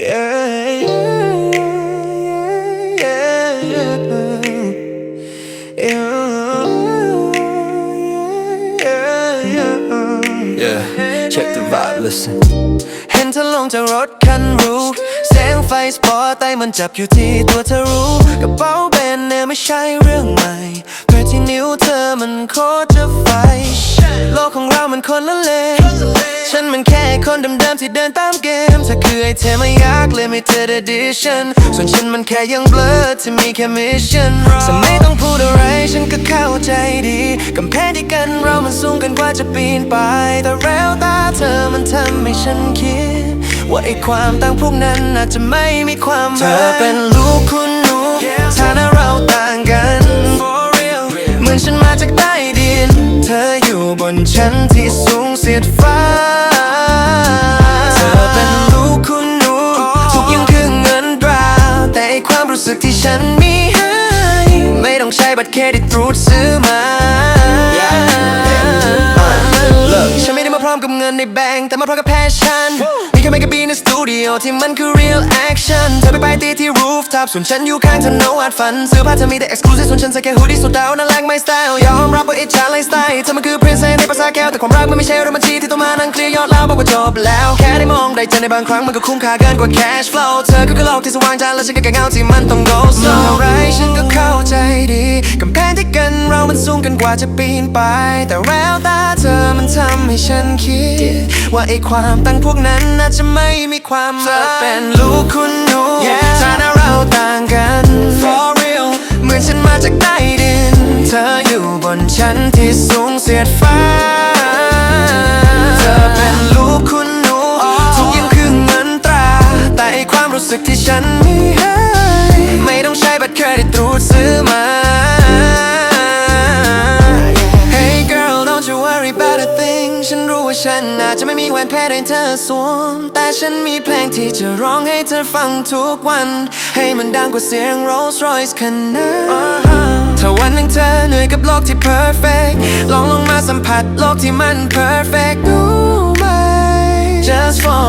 Yeah, yeah, yeah, yeah, yeah, check the vibe, listen เห็นเธอลงจากรถคันหรูแสงไฟสปอร์ตไตมันจับอยู่ที่ตัวเธอรู้กระเป๋าแบรนด์เนมไม่ใช่เรื่องใหม่เพราะที่นิ้วเธอมันโคตรจะไฟ ของเรามันคนละเลนฉันมันแค่คนเดิมๆที่เดินตามเกมเธอคือไอเทมไม่ยาก limited edition ส่วนฉันมันแค่ยังเบลอที่มีแค่ mission สไม่ต้องพูดอะไรฉันก็เข้าใจดีกำแพงที่กันเรามันสูงกันกว่าจะปีนไป แต่แววตาเธอมันทำให้ฉันคิด ว่าไอ้ความต่างพวกนั้นอาจจะไม่มีความหมายเธอเป็น นชั้นที่สูงเสียดฟ้า เธอเป็นลูกคุณหนูทุกอยังคือเงินตราแต่ไอความรู้สึกที่ฉันมีให้ไม่ต้องใช้บัตรเครดิตรูดซื้อมาฉันไม่ได้มาพร้อมกับเงินในแบงก์แต่มาพร้อมกับแพชชั่นมีแค่ไม่กี่ปีในสตูดิโอที่มันคือ real action เธอไปไปตีที่ rooftop ส่วนฉันอยู่ข้างถนนวาดฝันเสื้อผ้าเธอมีแต่ exclusive ส่วนฉันใส่แค่ hoodie สุดดาวน่ารักไม่สไตล์ยอมรับว่าอิจฉาไลฟ์สไตล์เธอมันคือ princess ในภาษาแก้วแต่ความรักมันไม่ใช่เรื่องบัญชีที่ต้องมานั่งเคลียร์ยอดแล้วบอกว่าจบแล้วแค่ได้มองได้เจอในบางครั้งมันก็คุ้มค่าเกินกว่า cash flow เธอก็คือโลกที่สว่างจ้าและฉันก็แค่เงาที่มันต้อง go slow อะไรฉันก็เข้าใจดีกำแพงที่กันเรามันสูงเกันกว่าจะปีนไป แต่แววตาเธอมันทำให้ฉันคิด ว่าไอ้ความตั้งพวกนั้นน่าจะไม่มีความหมายเธอเป็นลูกคุณหนู ชั้นที่สูงเสียดฟ้า เธอเป็นลูกคุณหนู ทุกอยังคือเงินตรา แต่ไอความรู้สึกที่ฉันมีให้ไม่ต้องใช้บัตรเครดิตรูดซื้อมา Hey girl don't you worry about a thing ฉันรู้ว่าฉันอาจจะไม่มีแหวนเพชรให้เธอสวม แต่ฉันมีเพลงที่จะร้องให้เธอฟังทุกวัน ให้มันดังกว่าเสียง Rolls Royce คันนั้น ถ้าวันหนึ่งเธอเหนื่อยกับโลกที่ perfect ลองลงมาสัมผัสโลกที่มัน perfect ดูไหม Just for